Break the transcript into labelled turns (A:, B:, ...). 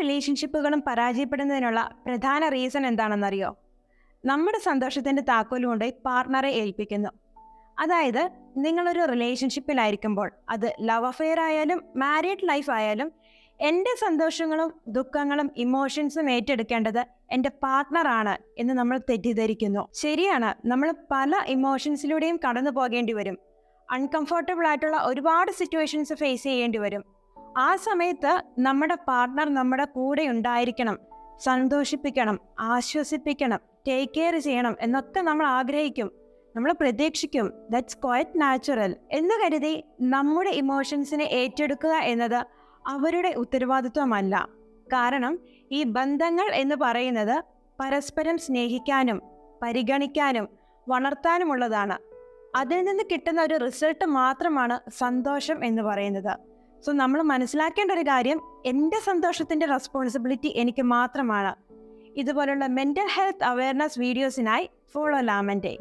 A: റിലേഷൻഷിപ്പുകളും പരാജയപ്പെടുന്നതിനുള്ള പ്രധാന റീസൺ എന്താണെന്നറിയോ? നമ്മുടെ സന്തോഷത്തിന്റെ താക്കോൽ കൊണ്ട് പാർട്ണറെ ഏൽപ്പിക്കുന്നു. അതായത് നിങ്ങളൊരു റിലേഷൻഷിപ്പിലായിരിക്കുമ്പോൾ അത് ലവ് അഫെയർ ആയാലും മാരീഡ് ലൈഫ് ആയാലും എന്റെ സന്തോഷങ്ങളും ദുഃഖങ്ങളും ഇമോഷൻസും ഏറ്റെടുക്കേണ്ടത് എന്റെ പാർട്ട്ണറാണ് എന്ന് നമ്മൾ തെറ്റിദ്ധരിക്കുന്നു. ശരിയാണ്. നമ്മൾ പല ഇമോഷൻസിലൂടെയും കടന്നു പോകേണ്ടി വരും. അൺകംഫർട്ടബിൾ ആയിട്ടുള്ള ഒരുപാട് സിറ്റുവേഷൻസ് ഫേസ് ചെയ്യേണ്ടി വരും. ആ സമയത്ത് നമ്മുടെ പാർട്ട്ണർ നമ്മുടെ കൂടെ ഉണ്ടായിരിക്കണം സന്തോഷിപ്പിക്കണം ആശ്വസിപ്പിക്കണം ടേക്ക് കെയർ ചെയ്യണം എന്നൊക്കെ നമ്മൾ ആഗ്രഹിക്കും നമ്മൾ പ്രതീക്ഷിക്കും. ദറ്റ്സ് ക്വയറ്റ് നാച്ചുറൽ എന്ന് കരുതി നമ്മുടെ ഇമോഷൻസിനെ ഏറ്റെടുക്കുക എന്നത് അവരുടെ ഉത്തരവാദിത്വമല്ല. കാരണം ഈ ബന്ധങ്ങൾ എന്ന് പറയുന്നത് പരസ്പരം സ്നേഹിക്കാനും പരിഗണിക്കാനും വളർത്താനുമുള്ളതാണ്. അതിൽ നിന്ന് കിട്ടുന്ന ഒരു റിസൾട്ട് മാത്രമാണ് സന്തോഷം എന്ന് പറയുന്നത്. സോ നമ്മൾ മനസ്സിലാക്കേണ്ട ഒരു കാര്യം എന്റെ സന്തോഷത്തിന്റെ റെസ്പോൺസിബിലിറ്റി എനിക്ക് മാത്രമാണ്. ഇതുപോലുള്ള മെന്റൽ ഹെൽത്ത് അവയർനെസ് വീഡിയോസിനായി ഫോളോ ലാമന്റെ.